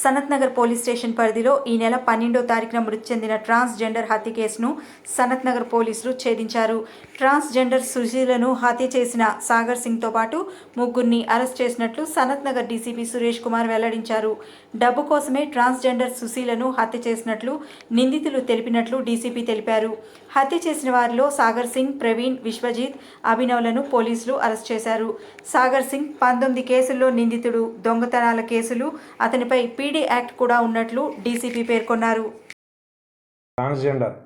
Sanath Nagar police station పరిధిలో ఈ నెల పన్నెండో తారీఖున మృతి చెందిన ట్రాన్స్జెండర్ హత్య కేసును సనత్ నగర్ పోలీసులు ఛేదించారు. ట్రాన్స్జెండర్ సుశీలను హత్య చేసిన సాగర్ సింగ్తో పాటు ముగ్గురిని అరెస్ట్ చేసినట్లు సనత్ నగర్ డీసీపీ సురేష్ కుమార్ వెల్లడించారు. డబ్బు కోసమే ట్రాన్స్జెండర్ సుశీలను హత్య చేసినట్లు నిందితులు తెలిపినట్లు డీసీపీ తెలిపారు. హత్య చేసిన వారిలో సాగర్ సింగ్ ప్రవీణ్ విశ్వజిత్ అభినవ్లను పోలీసులు అరెస్ట్ చేశారు. సాగర్ సింగ్ పంతొమ్మిది కేసుల్లో నిందితుడు. దొంగతనాల కేసులు అతనిపై పీడీ యాక్ట్ కూడా ఉన్నట్లు డీసీపీ పేర్కొన్నారు. Transgender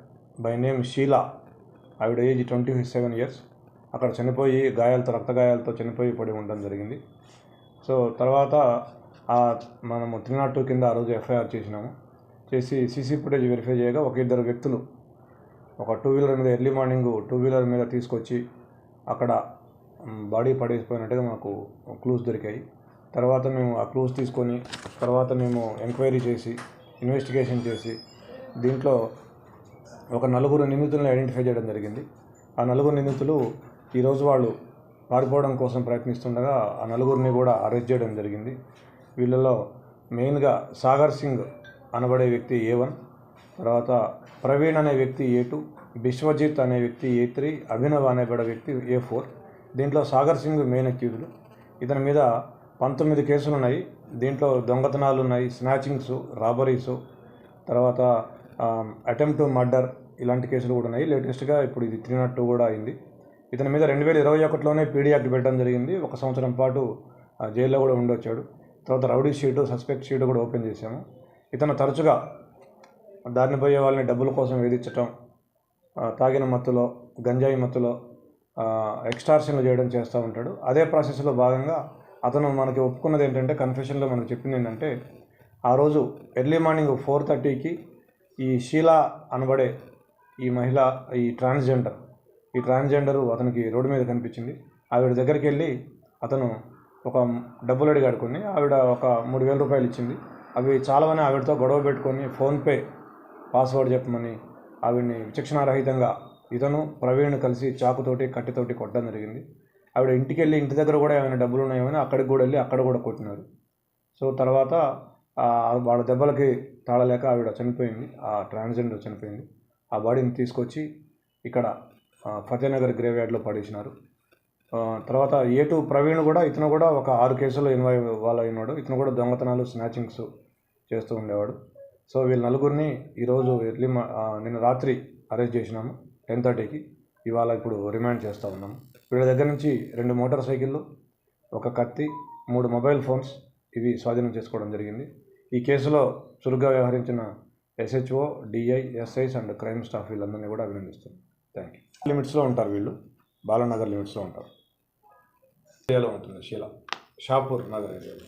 by name Sheela. ఆవిడ ఏజ్ ట్వంటీ సెవెన్ ఇయర్స్. అక్కడ చనిపోయి గాయాలతో రక్త గాయాలతో చనిపోయి పడి ఉండడం జరిగింది. సో తర్వాత ఆ మనము త్రీ నాట్ టూ కింద ఆ రోజు ఎఫ్ఐఆర్ చేసినాము. చేసి సీసీ ఫుటేజ్ వెరిఫై చేయగా ఒక ఇద్దరు వ్యక్తులు ఒక టూ వీలర్ మీద ఎర్లీ మార్నింగ్ టూ వీలర్ మీద తీసుకొచ్చి అక్కడ బాడీ పడేసిపోయినట్టుగా మాకు క్లూస్ దొరికాయి. తర్వాత మేము ఆ క్లూస్ తీసుకొని తర్వాత మేము ఎంక్వైరీ చేసి ఇన్వెస్టిగేషన్ చేసి దీంట్లో ఒక నలుగురు నిందితులను ఐడెంటిఫై చేయడం జరిగింది. ఆ నలుగురు నిందితులు ఈరోజు వాళ్ళు పారిపోవడం కోసం ప్రయత్నిస్తుండగా ఆ నలుగురిని కూడా అరెస్ట్ చేయడం జరిగింది. వీళ్ళలో మెయిన్గా సాగర్ సింగ్ అనబడే వ్యక్తి ఏ వన్ తర్వాత ప్రవీణ్ అనే వ్యక్తి ఏ టూ బిశ్వజిత్ అనే వ్యక్తి ఏ త్రీ అభినవ్ అనేబడే వ్యక్తి ఏ ఫోర్ దీంట్లో సాగర్ సింగ్ మెయిన్ అక్యూజ్డ్ ఇతని మీద పంతొమ్మిది కేసులు ఉన్నాయి దీంట్లో దొంగతనాలు ఉన్నాయి స్నాచింగ్స్ రాబరీస్ తర్వాత అటెంప్ట్ మర్డర్ ఇలాంటి కేసులు కూడా ఉన్నాయి. లేటెస్ట్గా ఇప్పుడు ఇది త్రీ నాట్ టూ కూడా అయింది. ఇతని మీద రెండు వేల ఇరవై ఒకటిలోనే పీడీ యాక్ట్ పెట్టడం జరిగింది. ఒక సంవత్సరం పాటు జైల్లో కూడా ఉండొచ్చాడు. తర్వాత రౌడీ షీటు సస్పెక్ట్ షీటు కూడా ఓపెన్ చేశాము. ఇతను తరచుగా దారిని పోయే వాళ్ళని డబ్బుల కోసం వేధించటం తాగిన మత్తులో గంజాయి మత్తులో ఎక్స్టార్షన్లు చేయడం చేస్తూ ఉంటాడు. అదే ప్రాసెస్లో భాగంగా అతను మనకి ఒప్పుకున్నది ఏంటంటే కన్ఫెషన్లో మనకు చెప్పింది ఏంటంటే ఆ రోజు ఎర్లీ మార్నింగ్ ఫోర్ థర్టీకి ఈ షీలా అనబడే ఈ మహిళ ఈ ట్రాన్స్జెండర్ ఈ ట్రాన్స్జెండరు అతనికి రోడ్డు మీద కనిపించింది. ఆవిడ దగ్గరికి వెళ్ళి అతను ఒక డబ్బులు అడిగాడు కొన్ని ఆవిడ ఒక మూడు వేల రూపాయలు ఇచ్చింది. అవి చాలామని ఆవిడతో గొడవ పెట్టుకొని ఫోన్పే పాస్వర్డ్ చెప్పమని ఆవిడ్ని విచక్షణారహితంగా ఇతను ప్రవీణ్ కలిసి చాకుతోటి కట్టెతోటి కొట్టడం జరిగింది. ఆవిడ ఇంటికి వెళ్ళి ఇంటి దగ్గర కూడా ఏమైనా డబ్బులు ఉన్నాయేమని అక్కడికి కూడా వెళ్ళి అక్కడ కూడా కొట్టినారు. సో తర్వాత వాళ్ళ దెబ్బలకి తాళలేక ఆవిడ చనిపోయింది. ఆ ట్రాన్స్జెండర్ చనిపోయింది. ఆ బాడీని తీసుకొచ్చి ఇక్కడ ఫతేనగర్ గ్రేవ్ యార్డ్లో పడేసినారు తర్వాత ఏ టూ ప్రవీణ్ కూడా ఇతను కూడా ఒక ఆరు కేసుల్లో ఇన్వాల్వ్ వాళ్ళ అయినాడు. ఇతను కూడా దొంగతనాలు స్నాచింగ్స్ చేస్తూ ఉండేవాడు. సో వీళ్ళ నలుగురిని ఈరోజు ఎర్లీ మా నిన్న రాత్రి అరెస్ట్ చేసినాము. టెన్ థర్టీకి. ఇవాళ ఇప్పుడు రిమాండ్ చేస్తూ ఉన్నాము. వీళ్ళ దగ్గర నుంచి రెండు మోటార్ సైకిళ్ళు ఒక కత్తి మూడు మొబైల్ ఫోన్స్ ఇవి స్వాధీనం చేసుకోవడం జరిగింది. ఈ కేసులో చురుగ్గా వ్యవహరించిన SHO DI SIs and crime staff వీళ్ళందరినీ కూడా అభినందిస్తున్నాం. థ్యాంక్ యూ లిమిట్స్లో ఉంటారు వీళ్ళు. బాలనగర్ లిమిట్స్లో ఉంటారు. ఏరియాలో ఉంటుంది షీలా షాపూర్ నగర్ ఏరియాలో.